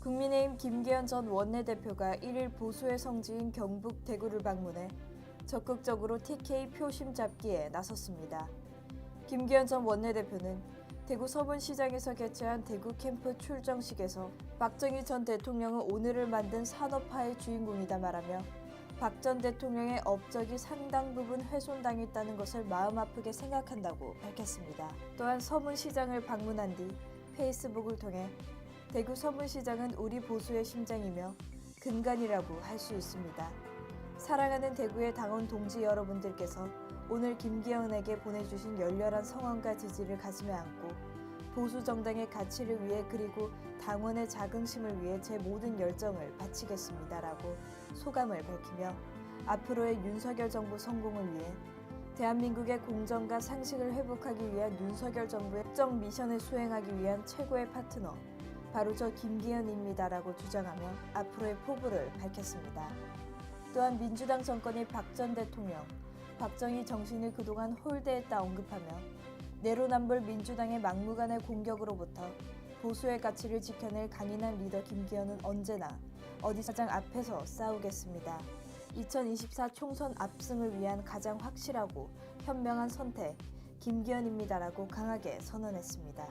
국민의힘 김기현 전 원내대표가 1일 보수의 성지인 경북 대구를 방문해 적극적으로 TK 표심 잡기에 나섰습니다. 김기현 전 원내대표는 대구 서문시장에서 개최한 대구 캠프 출정식에서 박정희 전 대통령은 오늘을 만든 산업화의 주인공이다 말하며 박 전 대통령의 업적이 상당 부분 훼손당했다는 것을 마음 아프게 생각한다고 밝혔습니다. 또한 서문시장을 방문한 뒤 페이스북을 통해 대구 서문시장은 우리 보수의 심장이며 근간이라고 할 수 있습니다. 사랑하는 대구의 당원 동지 여러분들께서 오늘 김기현에게 보내주신 열렬한 성원과 지지를 가슴에 안고 보수 정당의 가치를 위해 그리고 당원의 자긍심을 위해 제 모든 열정을 바치겠습니다라고 소감을 밝히며 앞으로의 윤석열 정부 성공을 위해 대한민국의 공정과 상식을 회복하기 위한 윤석열 정부의 특정 미션을 수행하기 위한 최고의 파트너 바로 저 김기현입니다라고 주장하며 앞으로의 포부를 밝혔습니다. 또한 민주당 정권이 박전 대통령, 박정희 정신을 그동안 홀대했다 언급하며 내로남불 민주당의 막무가내 공격으로부터 보수의 가치를 지켜낼 강인한 리더 김기현은 언제나 어디 사장 앞에서 싸우겠습니다. 2024 총선 압승을 위한 가장 확실하고 현명한 선택 김기현입니다라고 강하게 선언했습니다.